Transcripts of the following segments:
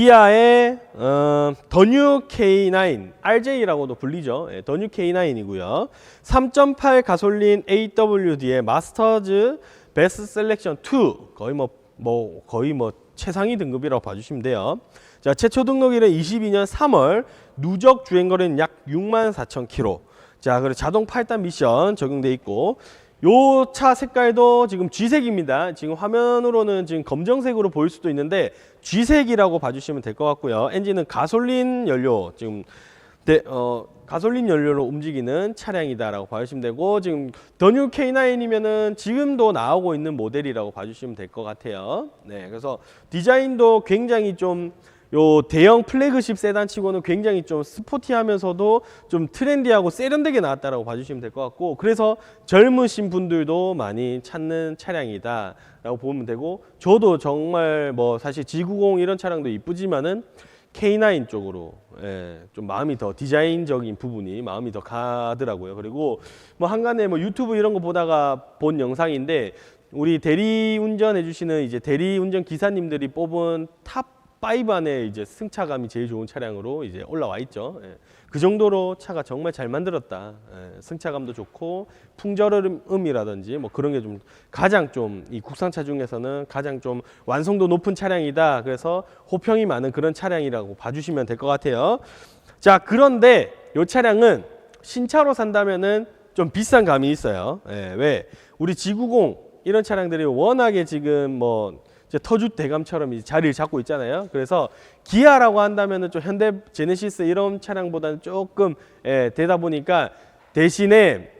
기아의 어, 더뉴 K9 RJ라고도 불리죠. 예, 더뉴 K9이고요. 3.8 가솔린 AWD의 마스터즈 베스트 셀렉션 2 거의 뭐, 뭐 거의 뭐 최상위 등급이라고 봐주시면 돼요. 자 최초 등록일은 22년 3월 누적 주행 거리는 약 6만 4천 킬로. 자 그리고 자동 8단 미션 적용돼 있고 요 차 색깔도 지금 G색입니다. 지금 화면으로는 지금 검정색으로 보일 수도 있는데 G색이라고 봐주시면 될 것 같고요. 엔진은 가솔린 연료 지금 대, 어, 가솔린 연료로 움직이는 차량이다라고 봐주시면 되고 지금 더뉴 K9이면은 지금도 나오고 있는 모델이라고 봐주시면 될 것 같아요. 네, 그래서 디자인도 굉장히 좀 요 대형 플래그십 세단치고는 굉장히 좀 스포티하면서도 좀 트렌디하고 세련되게 나왔다라고 봐주시면 될 것 같고 그래서 젊으신 분들도 많이 찾는 차량이다라고 보면 되고 저도 정말 뭐 사실 G90 이런 차량도 이쁘지만은 K9 쪽으로 예, 좀 마음이 더 디자인적인 부분이 마음이 더 가더라고요. 그리고 뭐 한간에 뭐 유튜브 이런 거 보다가 본 영상인데 우리 대리 운전해 주시는 이제 대리 운전 기사님들이 뽑은 탑 5 안에 이제 승차감이 제일 좋은 차량으로 이제 올라와 있죠. 예. 그 정도로 차가 정말 잘 만들었다. 예. 승차감도 좋고 풍절음이라든지 뭐 그런 게 좀 가장 좀 이 국산차 중에서는 가장 좀 완성도 높은 차량이다. 그래서 호평이 많은 그런 차량이라고 봐주시면 될 것 같아요. 자 그런데 이 차량은 신차로 산다면은 좀 비싼 감이 있어요. 예, 왜 우리 G90 이런 차량들이 워낙에 지금 뭐 이제 터주 대감처럼 이제 자리를 잡고 있잖아요. 그래서 기아라고 한다면은 좀 현대 제네시스 이런 차량보다는 조금 예, 되다 보니까 대신에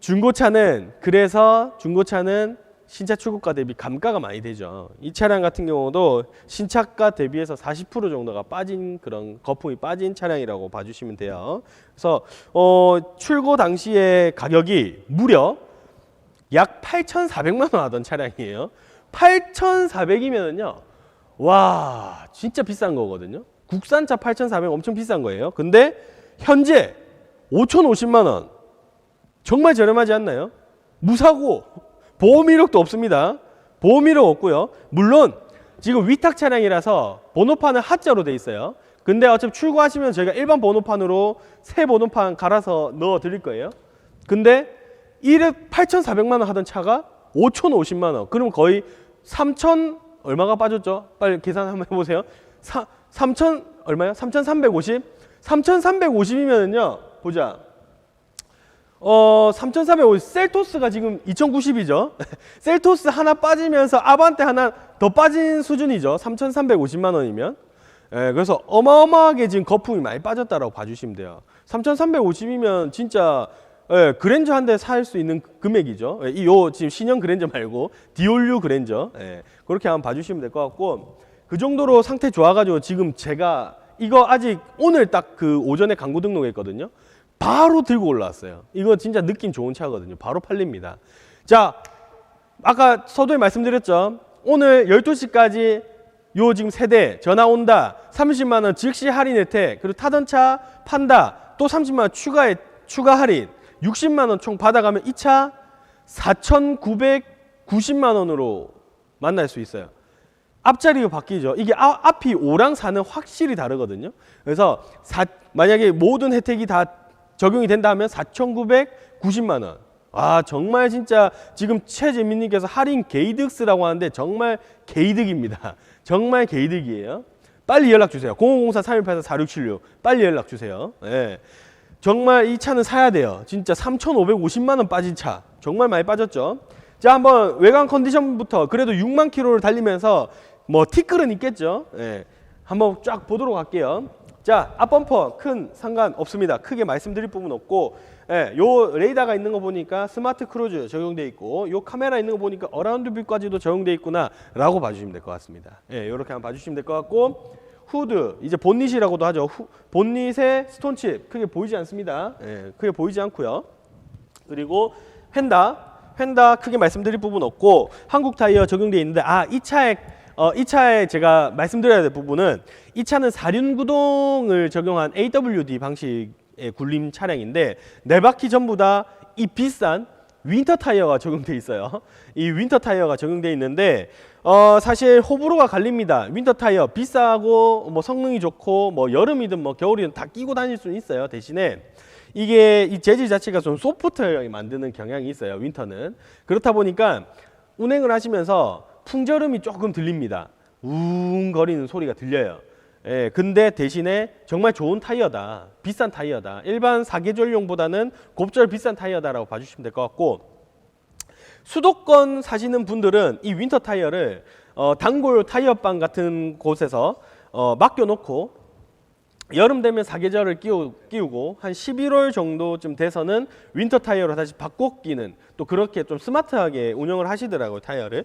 중고차는 그래서 중고차는 신차 출고가 대비 감가가 많이 되죠. 이 차량 같은 경우도 신차가 대비해서 40% 정도가 빠진 그런 거품이 빠진 차량이라고 봐주시면 돼요. 그래서 어, 출고 당시에 가격이 무려 약 8,400만 원 하던 차량이에요. 8,400이면은요. 와, 진짜 비싼 거거든요. 국산차 8,400 엄청 비싼 거예요. 근데 현재 5,050만 원. 정말 저렴하지 않나요? 무사고 보험 이력도 없습니다. 보험 이력 없고요. 물론 지금 위탁 차량이라서 번호판은 하자로 돼 있어요. 근데 어차피 출고하시면 저희가 일반 번호판으로 새 번호판 갈아서 넣어 드릴 거예요. 근데 1억 8,400만 원 하던 차가 5,050만 원. 그럼 거의 3천 얼마가 빠졌죠? 빨리 계산 한번 해보세요. 3천 얼마요? 3,350? 3,350이면은요. 보자. 어, 3,450 셀토스가 지금 2,090이죠. 셀토스 하나 빠지면서 아반떼 하나 더 빠진 수준이죠. 3,350만 원이면. 예, 그래서 어마어마하게 지금 거품이 많이 빠졌다라고 봐주시면 돼요. 3,350이면 진짜 예, 그랜저 한 대 살 수 있는 금액이죠. 예, 이요 지금 신형 그랜저 말고 디올류 그랜저 예, 그렇게 한번 봐주시면 될 것 같고 그 정도로 상태 좋아가지고 지금 제가 이거 아직 오늘 딱 그 오전에 광고 등록했거든요. 바로 들고 올라왔어요. 이거 진짜 느낌 좋은 차거든요. 바로 팔립니다. 자, 아까 서두에 말씀드렸죠. 오늘 12시까지 요 지금 세대 전화 온다. 30만 원 즉시 할인 혜택. 그리고 타던 차 판다. 또 30만 원 추가에 추가 할인. 60만 원 총 받아가면 이 차 4,990만 원으로 만날 수 있어요. 앞자리가 바뀌죠. 이게 아- 앞이 5랑 4는 확실히 다르거든요. 그래서 사- 만약에 모든 혜택이 다 적용이 된다면 4,990만 원. 아 정말 진짜 지금 최재민님께서 할인 게이득스라고 하는데 정말 게이득입니다. 정말 게이득이에요. 빨리 연락 주세요. 054-3184-4676 빨리 연락 주세요. 예. 정말 이 차는 사야 돼요. 진짜 3,550만 원 빠진 차. 정말 많이 빠졌죠. 자, 한번 외관 컨디션부터 그래도 6만 킬로를 달리면서 뭐 티끌은 있겠죠. 예. 한번 쫙 보도록 할게요. 자, 앞범퍼 큰 상관 없습니다. 크게 말씀드릴 부분 없고, 예, 요 레이더가 있는 거 보니까 스마트 크루즈 적용돼 있고, 요 카메라 있는 거 보니까 어라운드 뷰까지도 적용돼 있구나라고 봐주시면 될 것 같습니다. 예, 요렇게 한번 봐주시면 될 것 같고, 후드 이제 본닛이라고도 하죠. 후, 본닛에 스톤칩 크게 보이지 않습니다. 예, 크게 보이지 않고요. 그리고 펜다 펜다 크게 말씀드릴 부분 없고 한국 타이어 적용돼 있는데 아 이 차에 어, 이 차에 제가 말씀드려야 될 부분은 이 차는 사륜 구동을 적용한 AWD 방식의 굴림 차량인데 네 바퀴 전부 다 이 비싼 윈터 타이어가 적용돼 있어요. 이 윈터 타이어가 적용돼 있는데 어 사실 호불호가 갈립니다. 윈터 타이어 비싸고 뭐 성능이 좋고 뭐 여름이든 뭐 겨울이든 다 끼고 다닐 수는 있어요. 대신에 이게 이 재질 자체가 좀 소프트하게 만드는 경향이 있어요. 윈터는 그렇다 보니까 운행을 하시면서 풍절음이 조금 들립니다. 웅거리는 소리가 들려요. 예, 근데 대신에 정말 좋은 타이어다. 비싼 타이어다. 일반 사계절용보다는 곱절 비싼 타이어다라고 봐주시면 될 것 같고 수도권 사시는 분들은 이 윈터 타이어를 어, 단골 타이어방 같은 곳에서 어, 맡겨놓고 여름 되면 사계절을 끼우, 끼우고 한 11월 정도쯤 돼서는 윈터 타이어로 다시 바꿔 끼는 또 그렇게 좀 스마트하게 운영을 하시더라고요 타이어를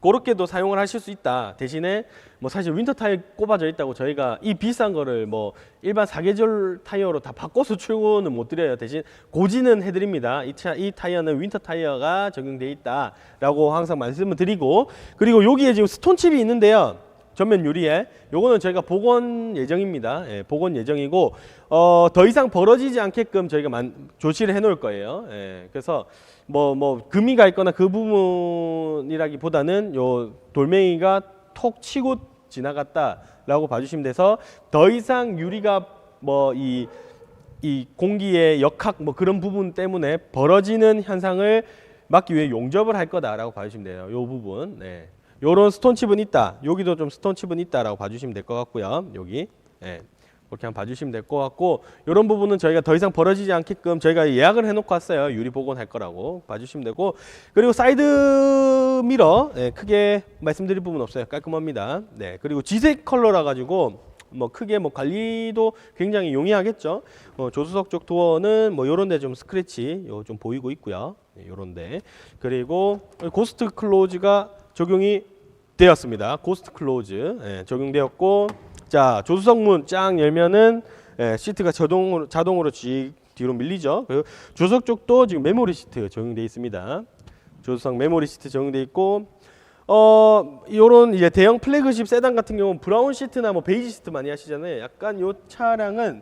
그렇게도 사용을 하실 수 있다. 대신에 뭐 사실 윈터 타이어 꼽아져 있다고 저희가 이 비싼 거를 뭐 일반 사계절 타이어로 다 바꿔서 출고는 못 드려요. 대신 고지는 해드립니다. 이, 차, 이 타이어는 윈터 타이어가 적용돼 있다라고 항상 말씀을 드리고 그리고 여기에 지금 스톤칩이 있는데요 전면 유리에 요거는 저희가 복원 예정입니다. 예, 복원 예정이고 어, 더 이상 벌어지지 않게끔 저희가 만, 조치를 해 놓을 거예요. 예, 그래서 뭐뭐 금이 가 있거나 그 부분이라기보다는 요 돌멩이가 톡 치고 지나갔다라고 봐주시면 돼서 더 이상 유리가 뭐이이 공기의 역학 뭐 그런 부분 때문에 벌어지는 현상을 막기 위해 용접을 할 거다라고 봐주시면 돼요. 요 부분. 네. 요런 스톤칩은 있다. 여기도 좀 스톤칩은 있다라고 봐주시면 될 것 같고요. 여기. 예. 그렇게 한번 봐주시면 될 것 같고 이런 부분은 저희가 더 이상 벌어지지 않게끔 저희가 예약을 해놓고 왔어요. 유리 복원할 거라고 봐주시면 되고 그리고 사이드 미러 예, 크게 말씀드릴 부분 없어요. 깔끔합니다. 네 그리고 지색 컬러라 가지고 뭐 크게 뭐 관리도 굉장히 용이하겠죠. 어, 조수석 쪽 도어는 뭐 요런데 좀 스크래치 요 좀 보이고 있고요. 네, 요런데 그리고 고스트 클로즈가 적용이 되었습니다. 고스트 클로즈 예, 적용되었고 자 조수석 문 쫙 열면은 예, 시트가 자동으로 자동으로 직 뒤로 밀리죠. 그리고 조수석 쪽도 지금 메모리 시트 적용돼 있습니다. 조수석 메모리 시트 적용돼 있고 어 요런 이제 대형 플래그십 세단 같은 경우는 브라운 시트나 뭐 베이지 시트 많이 하시잖아요. 약간 요 차량은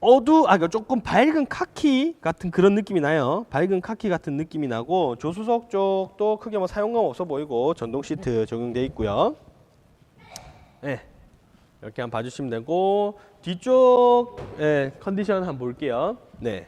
어두 아 그러니까 조금 밝은 카키 같은 그런 느낌이 나요. 밝은 카키 같은 느낌이 나고 조수석 쪽도 크게 뭐 사용감 없어 보이고 전동 시트 적용돼 있고요. 네. 이렇게 한번 봐주시면 되고 뒤쪽 예, 컨디션 한번 볼게요. 네.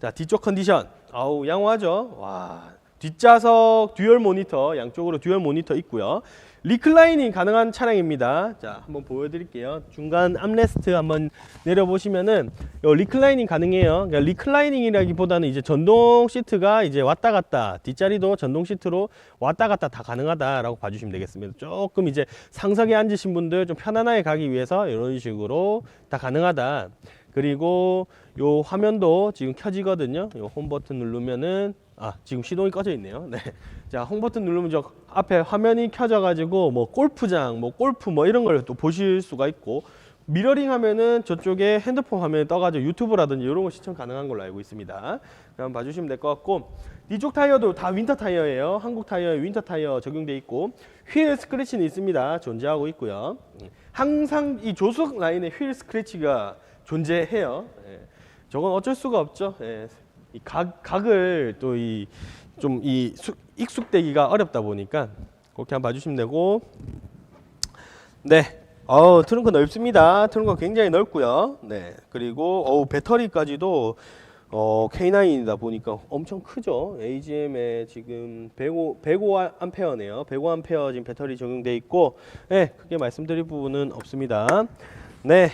자 뒤쪽 컨디션 아우 양호하죠. 와 뒷좌석 듀얼 모니터 양쪽으로 듀얼 모니터 있고요. 리클라이닝 가능한 차량입니다. 자 한번 보여드릴게요. 중간 암레스트 한번 내려보시면은 요 리클라이닝 가능해요. 그러니까 리클라이닝이라기보다는 이제 전동 시트가 이제 왔다 갔다 뒷자리도 전동 시트로 왔다 갔다 다 가능하다라고 봐주시면 되겠습니다. 조금 이제 상석에 앉으신 분들 좀 편안하게 가기 위해서 이런 식으로 다 가능하다. 그리고 요 화면도 지금 켜지거든요. 요 홈 버튼 누르면은 아 지금 시동이 꺼져 있네요. 네. 자, 홈 버튼 누르면 저 앞에 화면이 켜져 가지고 뭐 골프장, 뭐 골프 뭐 이런 걸 또 보실 수가 있고 미러링 하면은 저쪽에 핸드폰 화면에 떠 가지고 유튜브라든지 이런 거 시청 가능한 걸로 알고 있습니다. 한번 봐 주시면 될 것 같고 뒤쪽 타이어도 다 윈터 타이어예요. 한국 타이어에 윈터 타이어 적용돼 있고 휠 스크래치는 있습니다. 존재하고 있고요. 항상 이 조수석 라인에 휠 스크래치가 존재해요. 예. 저건 어쩔 수가 없죠. 예. 이 각, 각을 또 이 좀 이 익숙되기가 어렵다 보니까 그렇게 한번 봐주시면 되고 네. 어 트렁크 넓습니다. 트렁크 굉장히 넓고요. 네. 그리고 어우 배터리까지도 어 K9이다 보니까 엄청 크죠. AGM에 지금 105 105암페어네요. 105암페어 지금 배터리 적용돼 있고 네, 크게 말씀드릴 부분은 없습니다. 네.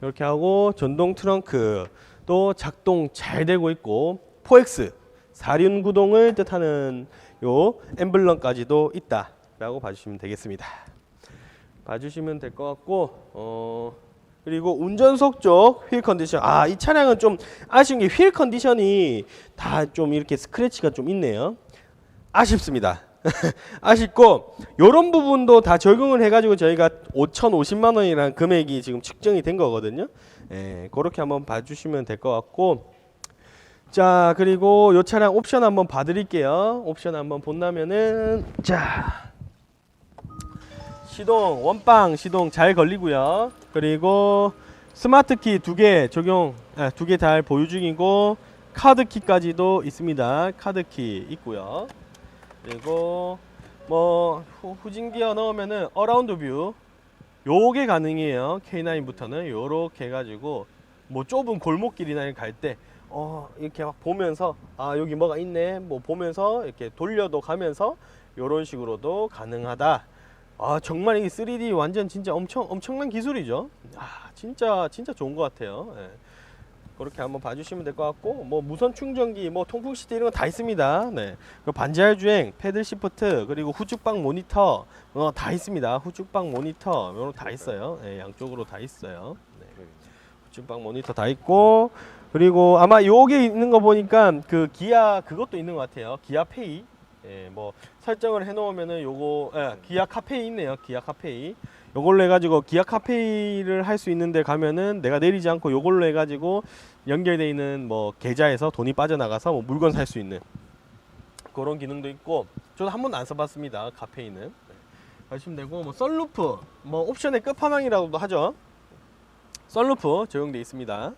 이렇게 하고 전동 트렁크 또 작동 잘 되고 있고 4X 사륜 구동을 뜻하는 요 엠블럼까지도 있다라고 봐주시면 되겠습니다. 봐주시면 될 것 같고 어 그리고 운전석 쪽 휠 컨디션 아 이 차량은 좀 아쉬운 게 휠 컨디션이 다 좀 이렇게 스크래치가 좀 있네요. 아쉽습니다. 아쉽고 이런 부분도 다 적용을 해가지고 저희가 5,050만 원이라는 금액이 지금 측정이 된 거거든요. 예, 그렇게 한번 봐주시면 될 것 같고 자 그리고 이 차량 옵션 한번 봐드릴게요. 옵션 한번 본다면은 자 시동 원빵 시동 잘 걸리고요. 그리고 스마트 키 두 개 적용 아, 두개잘 보유 중이고 카드 키까지도 있습니다. 카드 키 있고요. 그리고 뭐 후, 후진 기어 넣으면은 어라운드 뷰 요게 가능해요. K9부터는 요렇게 해가지고 뭐 좁은 골목길이나 갈 때 어, 이렇게 막 보면서 아 여기 뭐가 있네 뭐 보면서 이렇게 돌려도 가면서 요런 식으로도 가능하다. 아 정말 이 3D 완전 진짜 엄청 엄청난 기술이죠. 아 진짜 진짜 좋은 것 같아요. 예. 그렇게 한번 봐주시면 될 것 같고 뭐 무선 충전기 뭐 통풍 시트 이런 거 다 있습니다. 네. 그 반지하 주행, 패들 시프트 그리고 후측방 모니터 어, 다 있습니다. 후측방 모니터 이런 거다 있어요. 네, 양쪽으로 다 있어요. 네. 후측방 모니터 다 있고 그리고 아마 요게 있는 거 보니까 그 기아 그것도 있는 것 같아요. 기아 페이. 예, 뭐 설정을 해놓으면은 요거 예, 기아 카페이 있네요. 기아 카페이. 요걸로 해가지고 기아 카페이를 할 수 있는데 가면은 내가 내리지 않고 요걸로 해가지고 연결돼 있는 뭐 계좌에서 돈이 빠져나가서 뭐 물건 살 수 있는 그런 기능도 있고 저도 한 번도 안 써봤습니다. 카페이는 네. 하시면 되고 뭐 썬루프 뭐 옵션의 끝판왕이라고도 하죠. 썬루프 적용돼 있습니다.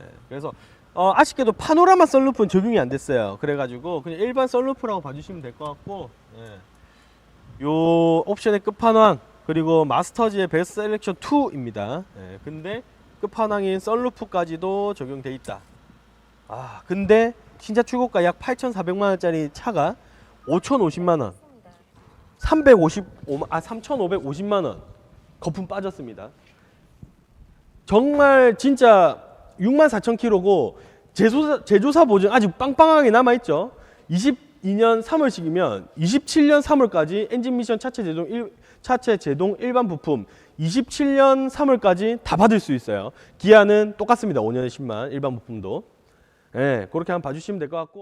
예, 그래서 어, 아쉽게도 파노라마 썬루프는 적용이 안 됐어요. 그래가지고 그냥 일반 썬루프라고 봐주시면 될 것 같고 예. 요 옵션의 끝판왕 그리고 마스터즈의 베스트 셀렉션 2입니다. 예, 근데 끝판왕인 썬루프까지도 적용돼 있다. 아 근데 신차 출고가 약 8,400만 원짜리 차가 5,050만 원, 355만 아 3,550만 원 거품 빠졌습니다. 정말 진짜 6만 4천 킬로고 제조사, 제조사 보증 아직 빵빵하게 남아 있죠. 22년 3월식이면 27년 3월까지 엔진 미션 차체 제동 일, 차체 제동 일반 부품 27년 3월까지 다 받을 수 있어요. 기한은 똑같습니다. 5년에 10만 일반 부품도. 예, 그렇게 한번 봐주시면 될 것 같고.